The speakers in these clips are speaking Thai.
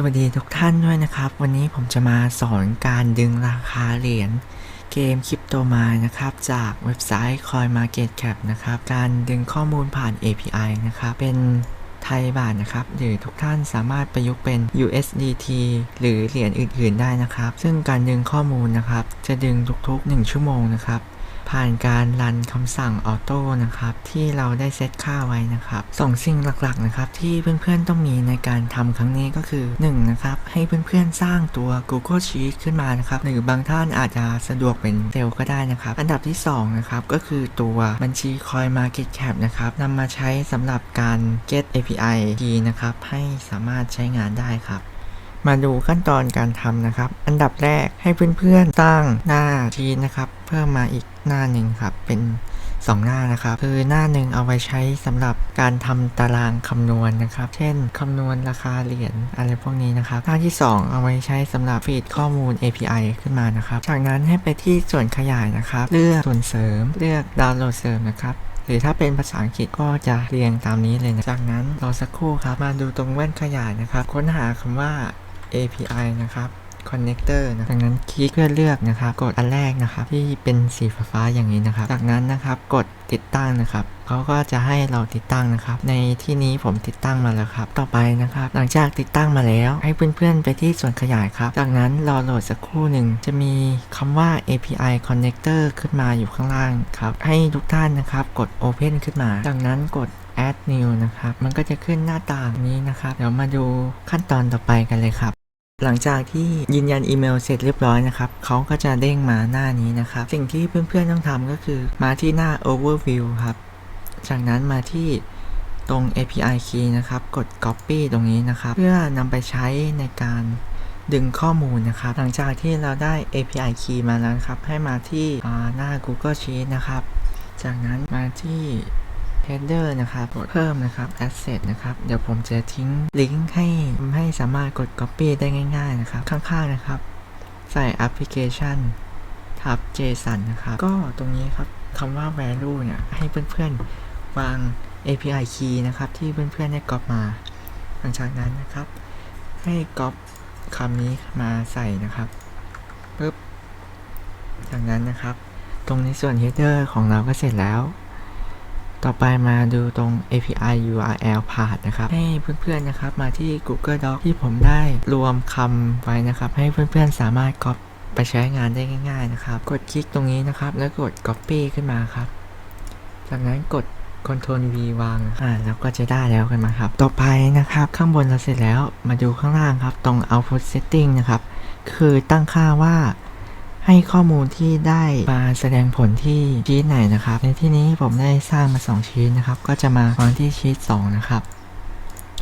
สวัสดีทุกท่านด้วยนะครับ วันนี้ผมจะมาสอนการดึงราคาเหรียญเกมคริปโตมานะครับ จากเว็บไซต์ CoinMarketCap นะครับ การดึงข้อมูลผ่าน API นะครับ เป็นไทยบาทนะครับ หรือทุกท่านสามารถประยุกต์เป็น USDT หรือเหรียญอื่น ๆ ได้นะครับ ซึ่งการดึงข้อมูลนะครับ จะดึงทุกๆ 1 ชั่วโมงนะครับ ผ่านการรันคำสั่งออโต้นะครับที่เราได้เซตค่าไว้นะครับสองสิ่งหลักๆนะครับที่เพื่อนๆต้องมีในการทำครั้งนี้ก็คือ1นะครับให้เพื่อนๆสร้างตัว Google Sheet ขึ้นมานะครับหรือบางท่านอาจจะสะดวกเป็นเซลก็ได้นะครับ อันดับที่2นะครับก็คือตัวบัญชี Coin Market Cap นะครับนำมาใช้สำหรับการ get API key นะครับให้สามารถใช้งานได้ครับ มาดูขั้นตอนการทำนะครับ อันดับแรกให้เพื่อนๆตั้งหน้าชีนนะครับ เพิ่มมาอีกหน้าหนึ่งครับ เป็น2 หน้านะครับ คือหน้าหนึ่งเอาไว้ใช้สำหรับการทำตารางคำนวณนะครับ เช่นคำนวณราคาเหรียญอะไรพวกนี้นะครับ หน้าที่ 2 เอาไว้ใช้สำหรับฟีดข้อมูล API ขึ้นมานะครับ จากนั้นให้ไปที่ส่วนขยายนะครับ เลือกส่วนเสริม เลือกดาวน์โหลดเสริมนะครับหรือถ้าเป็นภาษาอังกฤษก็จะเรียงตามนี้เลยนะ จากนั้นรอสักครู่ครับ มาดูตรงแว่นขยายนะครับ ค้นหาคำว่า API นะครับ connector นะจากนั้นคลิกเพื่อเลือกนะครับ กดอันแรกนะครับ ที่เป็นสีฟ้าอย่างนี้นะครับ จากนั้นนะครับกดติดตั้งนะครับเขาก็จะให้เราติดตั้งนะครับ ในที่นี้ผมติดตั้งมาแล้วครับ ต่อไปนะครับ หลังจากติดตั้งมาแล้วให้เพื่อนๆ ไปที่ส่วนขยายครับ จากนั้นรอโหลดสักครู่หนึ่ง จะมีคำว่า API connector ขึ้นมาอยู่ข้างล่างครับ ให้ทุกท่านนะครับ กด open ขึ้นมา จากนั้นกด add new นะครับ มันก็จะขึ้นหน้าต่างนี้นะครับ เดี๋ยวมาดูขั้นตอนต่อไปกันเลยครับ หลังจากที่ยืนยันอีเมลเสร็จเรียบร้อยนะครับเขาก็จะเด้งมาหน้านี้นะครับ สิ่งที่เพื่อนๆต้องทำก็คือมาที่หน้า overview ครับ จากนั้นมาที่ตรง API key นะครับ กด copy ตรงนี้นะครับ เพื่อนำไปใช้ในการดึงข้อมูลนะครับ หลังจากที่เราได้ API key มาแล้วครับ ให้มาที่หน้า Google Sheet นะครับ จากนั้นมาที่ header นะครับกดเพิ่มนะครับ asset นะครับ เดี๋ยวผมจะทิ้งลิงก์ให้ให้สามารถกด copy ได้ง่าย ๆ นะครับ ข้างๆนะครับ ใส่ application ทับ JSON นะครับ ก็ตรงนี้ครับคำว่า value เนี่ย ให้เพื่อนๆ วาง API key นะครับ ที่เพื่อนๆ ได้ก๊อปมา หลังจากนั้นนะครับ ให้ก๊อปคำนี้มาใส่นะครับปึ๊บจากนั้นนะครับ ตรงในส่วน header ของเราก็เสร็จแล้ว ต่อไปมาดูตรง API URL path นะครับ ให้เพื่อนๆนะครับ มาที่ Google Doc ที่ผมได้รวมคำไว้นะครับ ให้เพื่อนๆสามารถ copy ไปใช้งานได้ง่าย ๆนะครับ กดคลิกตรงนี้นะครับ แล้วกด copy ขึ้นมาครับ จากนั้นกด Ctrl V วาง อ่า แล้วก็จะได้แล้วกันมาครับ ต่อไปนะครับ ข้างบนเราเสร็จแล้ว มาดูข้างล่างครับ ตรง Output Setting นะครับ คือตั้งค่าว่า ให้ข้อมูลที่ได้มาแสดงผลที่ชีตไหนนะครับ ในที่นี้ผมได้สร้างมา 2 ชีตนะครับ ก็จะมาวางที่ชีต2นะครับ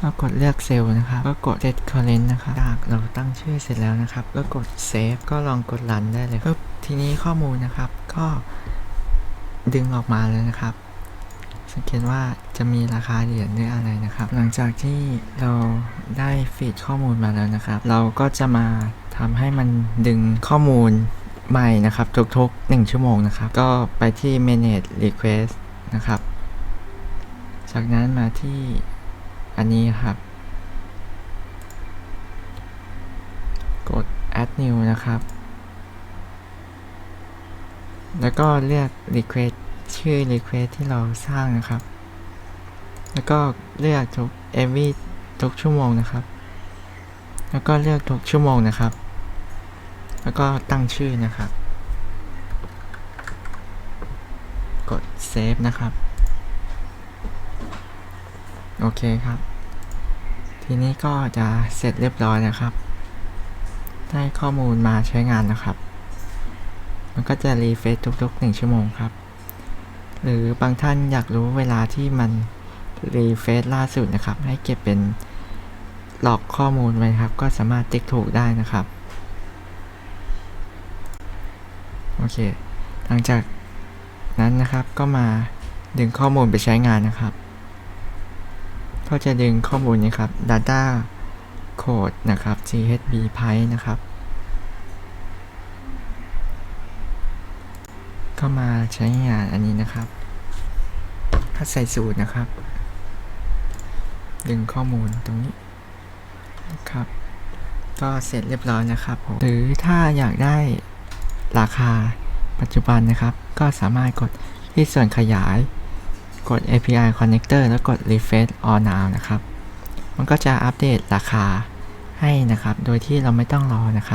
ก็กดเลือกเซลล์นะครับ ก็กด set current นะครับจากเราตั้งชื่อเสร็จแล้วนะครับ ก็กด save ก็ลองกด run ได้เลยปึ๊บทีนี้ข้อมูลนะครับ ก็ดึงออกมาแล้วนะครับ สังเกตว่าจะมีราคาเหรียญหรืออะไรนะครับ หลังจากที่เราได้ฟีดข้อมูลมาแล้วนะครับ เราก็จะมาทำให้มันดึงข้อมูล ใหม่นะครับทุกๆ 1 ชั่วโมงนะครับ ก็ไปที่ manage request นะครับ จากนั้นมาที่อันนี้ครับ กด add new นะครับ แล้วก็เลือก request ชื่อ request ที่เราสร้างนะครับ แล้วก็เลือกทุก every ทุกชั่วโมงนะครับ แล้วก็เลือกทุกชั่วโมงนะครับ แล้วก็ตั้งชื่อนะครับ กด save นะครับ โอเคครับ ทีนี้ก็จะเสร็จเรียบร้อยนะครับ ได้ข้อมูลมาใช้งานนะครับ มันก็จะรีเฟซทุกๆ 1 ชั่วโมงครับ หรือบางท่านอยากรู้เวลาที่มันรีเฟซล่าสุดนะครับ ให้เก็บเป็นหลอกข้อมูลไว้ครับ ก็สามารถติ๊กถูกได้นะครับ โอ เค หลังจากนั้นนะครับก็มาดึงข้อมูลไปใช้งานนะครับ ก็จะดึงข้อมูลนี้ครับ data code นะครับ chb pipe นะครับ ก็มาใช้งานอันนี้นะครับถ้าใส่สูตรนะครับ ดึงข้อมูลตรงนี้นะครับ ก็เสร็จเรียบร้อยนะครับผมหรือถ้าอยากได้ ราคาปัจจุบันนะครับ ก็สามารถกดที่ส่วนขยาย กด API connector แล้วกด refresh all now นะครับ มันก็จะอัปเดตราคาให้นะครับ โดยที่เราไม่ต้องรอนะครับ